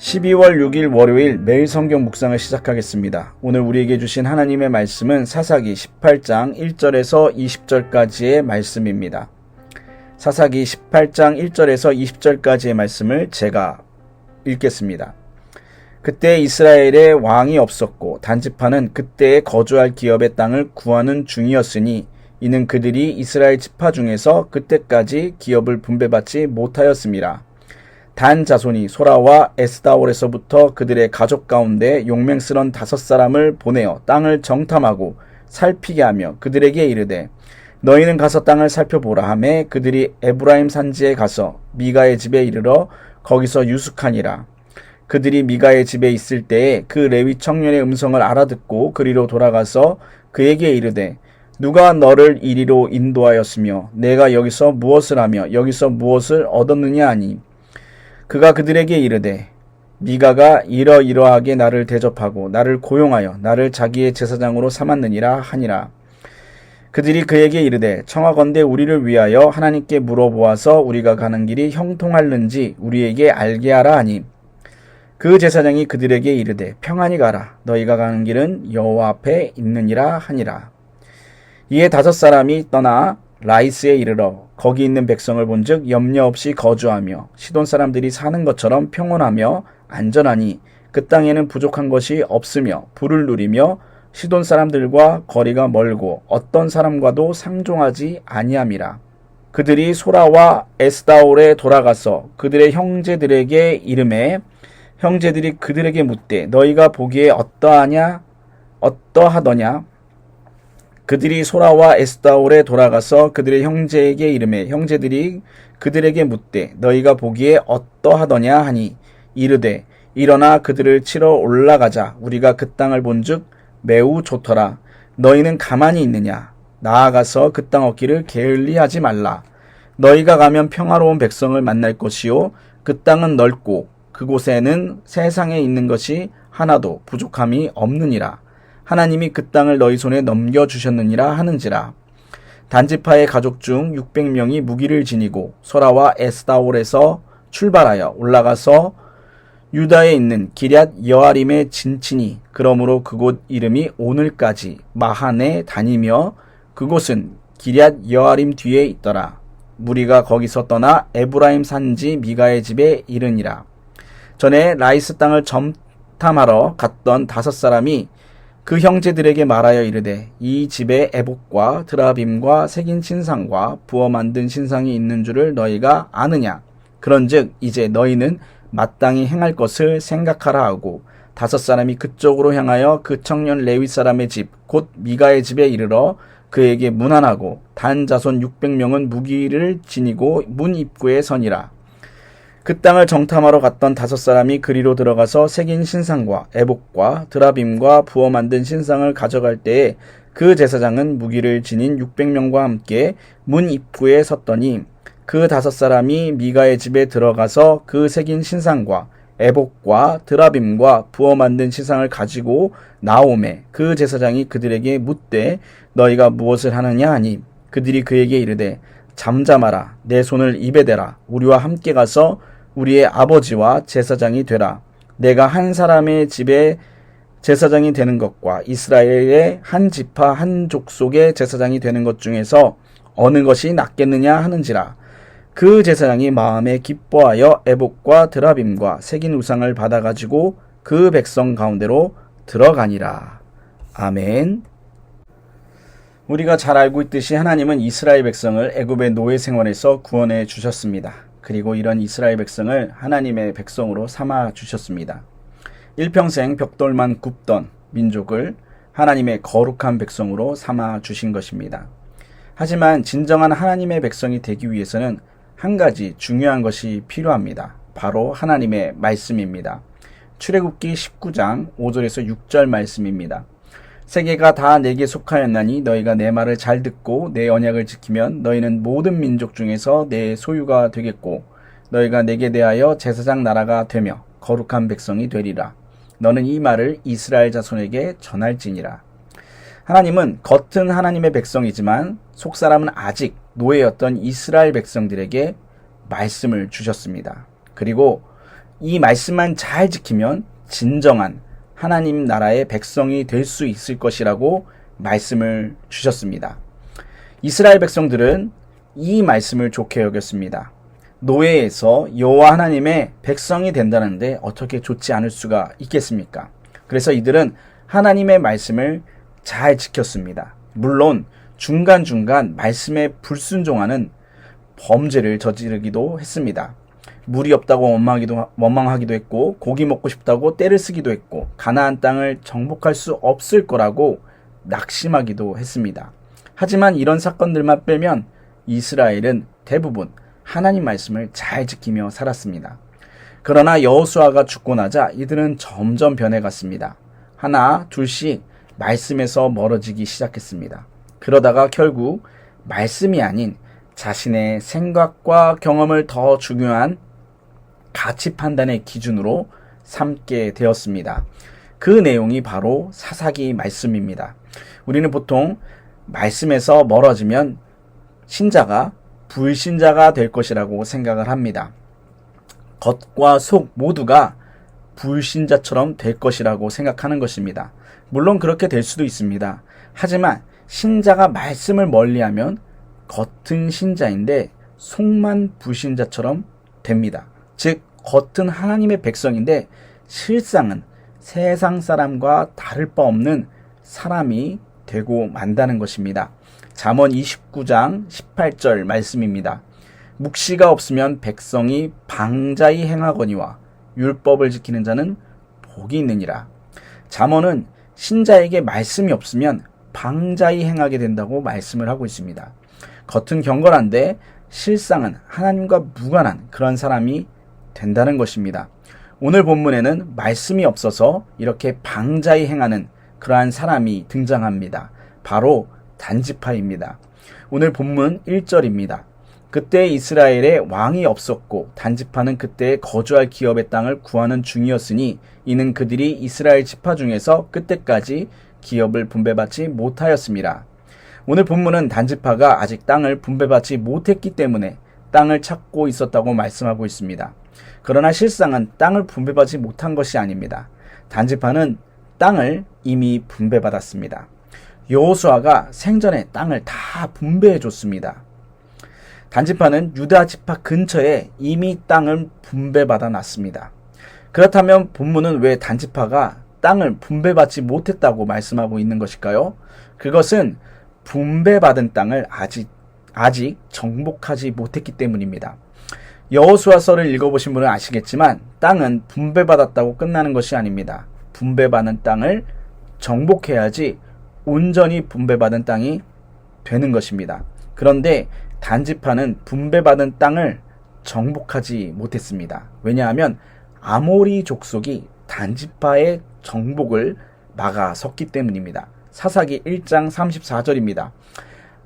12월 6일 월요일 매일 성경 묵상을 시작하겠습니다. 오늘 우리에게 주신 하나님의 말씀은 사사기 18장 1절에서 20절까지의 말씀입니다. 사사기 18장 1절에서 20절까지의 말씀을 제가 읽겠습니다. 그때 이스라엘에 왕이 없었고 단지파는 그때에 거주할 기업의 땅을 구하는 중이었으니 이는 그들이 이스라엘 지파 중에서 그때까지 기업을 분배받지 못하였습니다. 단 자손이 소라와 에스다올에서부터 그들의 가족 가운데 용맹스런 다섯 사람을 보내어 땅을 정탐하고 살피게 하며 그들에게 이르되 너희는 가서 땅을 살펴보라 하매 그들이 에브라임 산지에 가서 미가의 집에 이르러 거기서 유숙하니라. 그들이 미가의 집에 있을 때에 그 레위 청년의 음성을 알아듣고 그리로 돌아가서 그에게 이르되 누가 너를 이리로 인도하였으며 내가 여기서 무엇을 하며 여기서 무엇을 얻었느냐 하니 그가 그들에게 이르되 미가가 이러이러하게 나를 대접하고 나를 고용하여 나를 자기의 제사장으로 삼았느니라 하니라. 그들이 그에게 이르되 청하건대 우리를 위하여 하나님께 물어보아서 우리가 가는 길이 형통할는지 우리에게 알게 하라 하니. 그 제사장이 그들에게 이르되 평안히 가라. 너희가 가는 길은 여호와 앞에 있느니라 하니라. 이에 다섯 사람이 떠나 라이스에 이르러 거기 있는 백성을 본즉 염려 없이 거주하며 시돈 사람들이 사는 것처럼 평온하며 안전하니 그 땅에는 부족한 것이 없으며 불을 누리며 시돈 사람들과 거리가 멀고 어떤 사람과도 상종하지 아니함이라. 그들이 소라와 에스다올에 돌아가서 그들의 형제들에게 이름에 형제들이 그들에게 묻되 너희가 보기에 어떠하냐 어떠하더냐 그들이 소라와 에스다올에 돌아가서 그들의 형제에게 이름해 형제들이 그들에게 묻되 너희가 보기에 어떠하더냐? 하니 이르되 일어나 그들을 치러 올라가자. 우리가 그 땅을 본즉 매우 좋더라. 너희는 가만히 있느냐? 나아가서 그 땅 얻기를 게을리하지 말라. 너희가 가면 평화로운 백성을 만날 것이요. 그 땅은 넓고 그곳에는 세상에 있는 것이 하나도 부족함이 없느니라 하나님이 그 땅을 너희 손에 넘겨 주셨느니라 하는지라. 단지파의 가족 중 600명이 무기를 지니고 소라와 에스다올에서 출발하여 올라가서 유다에 있는 기럇 여아림에 진치니 그러므로 그곳 이름이 오늘까지 마한에 다니며 그곳은 기럇 여아림 뒤에 있더라. 무리가 거기서 떠나 에브라임 산지 미가의 집에 이르니라. 전에 라이스 땅을 점탐하러 갔던 다섯 사람이 그 형제들에게 말하여 이르되 이 집에 에복과 드라빔과 새긴 신상과 부어 만든 신상이 있는 줄을 너희가 아느냐? 그런즉 이제 너희는 마땅히 행할 것을 생각하라 하고 다섯 사람이 그쪽으로 향하여 그 청년 레위 사람의 집 곧 미가의 집에 이르러 그에게 문안하고 단 자손 600명은 무기를 지니고 문 입구에 서니라 그 땅을 정탐하러 갔던 다섯 사람이 그리로 들어가서 새긴 신상과 애복과 드라빔과 부어 만든 신상을 가져갈 때에 그 제사장은 무기를 지닌 600명과 함께 문 입구에 섰더니 그 다섯 사람이 미가의 집에 들어가서 그 새긴 신상과 애복과 드라빔과 부어 만든 신상을 가지고 나오매 그 제사장이 그들에게 묻되 너희가 무엇을 하느냐? 하니 그들이 그에게 이르되 잠잠하라. 내 손을 입에 대라. 우리와 함께 가서 우리의 아버지와 제사장이 되라. 내가 한 사람의 집에 제사장이 되는 것과 이스라엘의 한 지파 한 족속의 제사장이 되는 것 중에서 어느 것이 낫겠느냐 하는지라. 그 제사장이 마음에 기뻐하여 에복과 드라빔과 새긴 우상을 받아 가지고 그 백성 가운데로 들어가니라. 아멘. 우리가 잘 알고 있듯이 하나님은 이스라엘 백성을 애굽의 노예 생활에서 구원해 주셨습니다. 그리고 이런 이스라엘 백성을 하나님의 백성으로 삼아 주셨습니다. 일평생 벽돌만 굽던 민족을 하나님의 거룩한 백성으로 삼아 주신 것입니다. 하지만 진정한 하나님의 백성이 되기 위해서는 한 가지 중요한 것이 필요합니다. 바로 하나님의 말씀입니다. 출애굽기 19장 5절에서 6절 말씀입니다. 세계가 다 내게 속하였나니 너희가 내 말을 잘 듣고 내 언약을 지키면 너희는 모든 민족 중에서 내 소유가 되겠고 너희가 내게 대하여 제사장 나라가 되며 거룩한 백성이 되리라. 너는 이 말을 이스라엘 자손에게 전할지니라. 하나님은 겉은 하나님의 백성이지만 속 사람은 아직 노예였던 이스라엘 백성들에게 말씀을 주셨습니다. 그리고 이 말씀만 잘 지키면 진정한 하나님 나라의 백성이 될 수 있을 것이라고 말씀을 주셨습니다. 이스라엘 백성들은 이 말씀을 좋게 여겼습니다. 노예에서 여호와 하나님의 백성이 된다는데 어떻게 좋지 않을 수가 있겠습니까? 그래서 이들은 하나님의 말씀을 잘 지켰습니다. 물론 중간중간 말씀에 불순종하는 범죄를 저지르기도 했습니다. 물이 없다고 원망하기도, 원망하기도 했고 고기 먹고 싶다고 때를 쓰기도 했고 가나안 땅을 정복할 수 없을 거라고 낙심하기도 했습니다. 하지만 이런 사건들만 빼면 이스라엘은 대부분 하나님 말씀을 잘 지키며 살았습니다. 그러나 여호수아가 죽고 나자 이들은 점점 변해갔습니다. 하나, 둘씩 말씀에서 멀어지기 시작했습니다. 그러다가 결국 말씀이 아닌 자신의 생각과 경험을 더 중요한 가치 판단의 기준으로 삼게 되었습니다. 그 내용이 바로 사사기 말씀입니다. 우리는 보통 말씀에서 멀어지면 신자가 불신자가 될 것이라고 생각을 합니다. 겉과 속 모두가 불신자처럼 될 것이라고 생각하는 것입니다. 물론 그렇게 될 수도 있습니다. 하지만 신자가 말씀을 멀리하면 겉은 신자인데 속만 불신자처럼 됩니다. 즉 겉은 하나님의 백성인데 실상은 세상 사람과 다를 바 없는 사람이 되고 만다는 것입니다. 잠언 29장 18절 말씀입니다. 묵시가 없으면 백성이 방자히 행하거니와 율법을 지키는 자는 복이 있느니라. 잠언은 신자에게 말씀이 없으면 방자히 행하게 된다고 말씀을 하고 있습니다. 겉은 경건한데 실상은 하나님과 무관한 그런 사람이 된다는 것입니다. 오늘 본문에는 말씀이 없어서 이렇게 방자히 행하는 그러한 사람이 등장합니다. 바로 단지파입니다. 오늘 본문 1절입니다. 그때 이스라엘에 왕이 없었고 단지파는 그때 거주할 기업의 땅을 구하는 중이었으니 이는 그들이 이스라엘 지파 중에서 끝때까지 기업을 분배받지 못하였습니다. 오늘 본문은 단지파가 아직 땅을 분배받지 못했기 때문에 땅을 찾고 있었다고 말씀하고 있습니다. 그러나 실상은 땅을 분배받지 못한 것이 아닙니다. 단지파는 땅을 이미 분배받았습니다. 여호수아가 생전에 땅을 다 분배해 줬습니다. 단지파는 유다 지파 근처에 이미 땅을 분배받아 놨습니다. 그렇다면 본문은 왜 단지파가 땅을 분배받지 못했다고 말씀하고 있는 것일까요? 그것은 분배받은 땅을 아직 아직 정복하지 못했기 때문입니다. 여호수아서를 읽어보신 분은 아시겠지만 땅은 분배받았다고 끝나는 것이 아닙니다. 분배받은 땅을 정복해야지 온전히 분배받은 땅이 되는 것입니다. 그런데 단지파는 분배받은 땅을 정복하지 못했습니다. 왜냐하면 아모리 족속이 단지파의 정복을 막아섰기 때문입니다. 사사기 1장 34절입니다.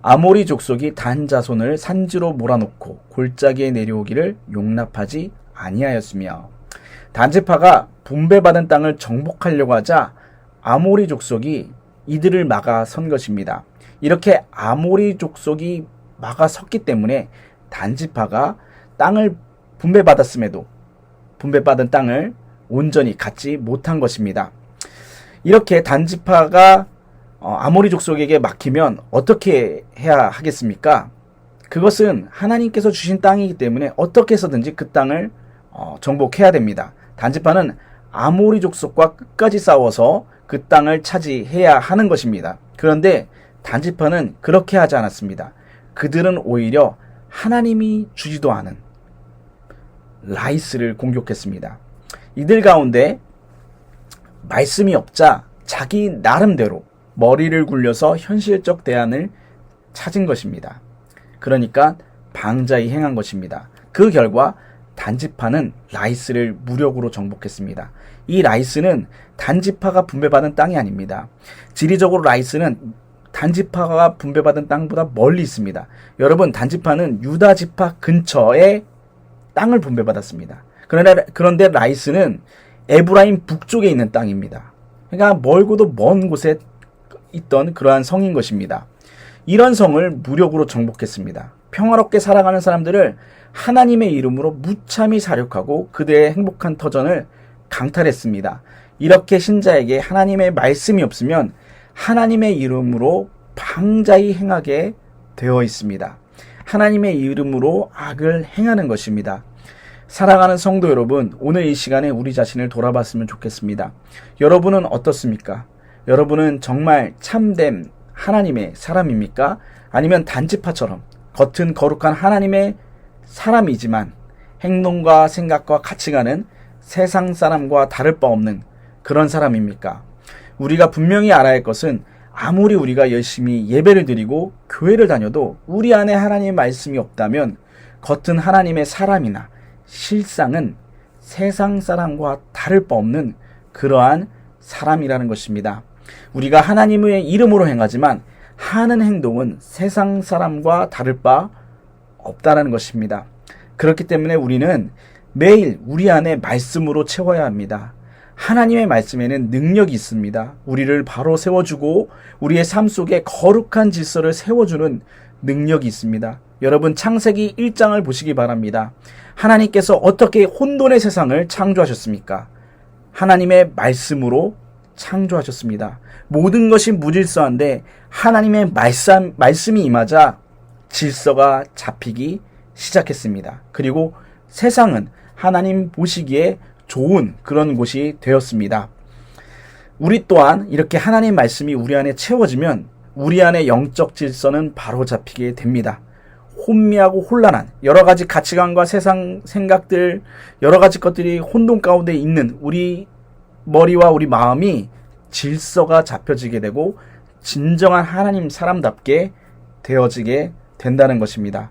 아모리 족속이 단 자손을 산지로 몰아놓고 골짜기에 내려오기를 용납하지 아니하였으며 단지파가 분배받은 땅을 정복하려고 하자 아모리 족속이 이들을 막아 선 것입니다. 이렇게 아모리 족속이 막아 섰기 때문에 단지파가 땅을 분배받았음에도 분배받은 땅을 온전히 갖지 못한 것입니다. 이렇게 단지파가 어, 아모리 족속에게 막히면 어떻게 해야 하겠습니까? 그것은 하나님께서 주신 땅이기 때문에 어떻게 해서든지 그 땅을 어, 정복해야 됩니다. 단지파는 아모리 족속과 끝까지 싸워서 그 땅을 차지해야 하는 것입니다. 그런데 단지파는 그렇게 하지 않았습니다. 그들은 오히려 하나님이 주지도 않은 라이스를 공격했습니다. 이들 가운데 말씀이 없자 자기 나름대로 머리를 굴려서 현실적 대안을 찾은 것입니다. 그러니까 방자히 행한 것입니다. 그 결과 단지파는 라이스를 무력으로 정복했습니다. 이 라이스는 단지파가 분배받은 땅이 아닙니다. 지리적으로 라이스는 단지파가 분배받은 땅보다 멀리 있습니다. 여러분, 단지파는 유다 지파 근처에 땅을 분배받았습니다. 그런데, 그런데 라이스는 에브라임 북쪽에 있는 땅입니다. 그러니까 멀고도 먼 곳에 있던 그러한 성인 것입니다. 이런 성을 무력으로 정복했습니다. 평화롭게 살아가는 사람들을 하나님의 이름으로 무참히 사륙하고 그들의 행복한 터전을 강탈했습니다. 이렇게 신자에게 하나님의 말씀이 없으면 하나님의 이름으로 방자히 행하게 되어 있습니다. 하나님의 이름으로 악을 행하는 것입니다. 사랑하는 성도 여러분, 오늘 이 시간에 우리 자신을 돌아봤으면 좋겠습니다. 여러분은 어떻습니까? 여러분은 정말 참된 하나님의 사람입니까? 아니면 단지파처럼 겉은 거룩한 하나님의 사람이지만 행동과 생각과 가치관은 세상 사람과 다를 바 없는 그런 사람입니까? 우리가 분명히 알아야 할 것은 아무리 우리가 열심히 예배를 드리고 교회를 다녀도 우리 안에 하나님의 말씀이 없다면 겉은 하나님의 사람이나 실상은 세상 사람과 다를 바 없는 그러한 사람이라는 것입니다. 우리가 하나님의 이름으로 행하지만 하는 행동은 세상 사람과 다를 바 없다라는 것입니다. 그렇기 때문에 우리는 매일 우리 안에 말씀으로 채워야 합니다. 하나님의 말씀에는 능력이 있습니다. 우리를 바로 세워주고 우리의 삶 속에 거룩한 질서를 세워주는 능력이 있습니다. 여러분 창세기 1장을 보시기 바랍니다. 하나님께서 어떻게 혼돈의 세상을 창조하셨습니까? 하나님의 말씀으로 창조하셨습니다. 모든 것이 무질서한데 하나님의 말씀, 말씀이 임하자 질서가 잡히기 시작했습니다. 그리고 세상은 하나님 보시기에 좋은 그런 곳이 되었습니다. 우리 또한 이렇게 하나님 말씀이 우리 안에 채워지면 우리 안에 영적 질서는 바로 잡히게 됩니다. 혼미하고 혼란한 여러 가지 가치관과 세상 생각들, 여러 가지 것들이 혼돈 가운데 있는 우리 머리와 우리 마음이 질서가 잡혀지게 되고 진정한 하나님 사람답게 되어지게 된다는 것입니다.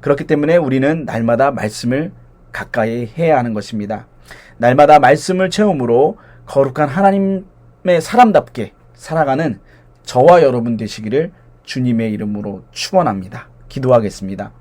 그렇기 때문에 우리는 날마다 말씀을 가까이 해야 하는 것입니다. 날마다 말씀을 채움으로 거룩한 하나님의 사람답게 살아가는 저와 여러분 되시기를 주님의 이름으로 축원합니다. 기도하겠습니다.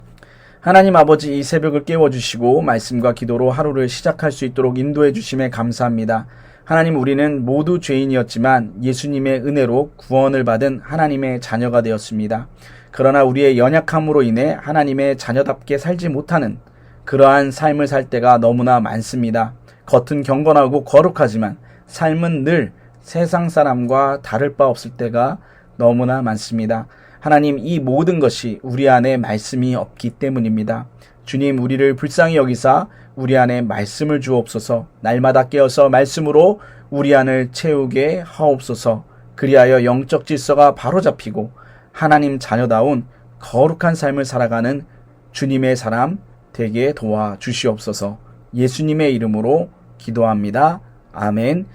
하나님 아버지 이 새벽을 깨워 주시고 말씀과 기도로 하루를 시작할 수 있도록 인도해 주심에 감사합니다. 하나님 우리는 모두 죄인이었지만 예수님의 은혜로 구원을 받은 하나님의 자녀가 되었습니다. 그러나 우리의 연약함으로 인해 하나님의 자녀답게 살지 못하는 그러한 삶을 살 때가 너무나 많습니다. 겉은 경건하고 거룩하지만 삶은 늘 세상 사람과 다를 바 없을 때가 너무나 많습니다. 하나님 이 모든 것이 우리 안에 말씀이 없기 때문입니다. 주님 우리를 불쌍히 여기사 우리 안에 말씀을 주옵소서 날마다 깨어서 말씀으로 우리 안을 채우게 하옵소서 그리하여 영적 질서가 바로 잡히고 하나님 자녀다운 거룩한 삶을 살아가는 주님의 사람 되게 도와 주시옵소서 예수님의 이름으로 기도합니다. 아멘.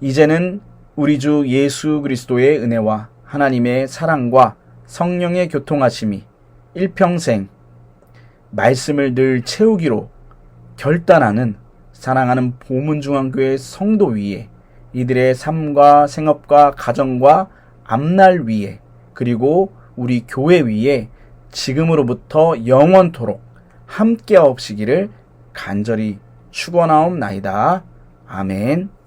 이제는 우리 주 예수 그리스도의 은혜와 하나님의 사랑과 성령의 교통하심이 일평생 말씀을 늘 채우기로 결단하는 사랑하는 보문중앙교회 성도 위에 이들의 삶과 생업과 가정과 앞날 위에 그리고 우리 교회 위에 지금으로부터 영원토록 함께 하옵시기를 간절히 축원하옵나이다. 아멘.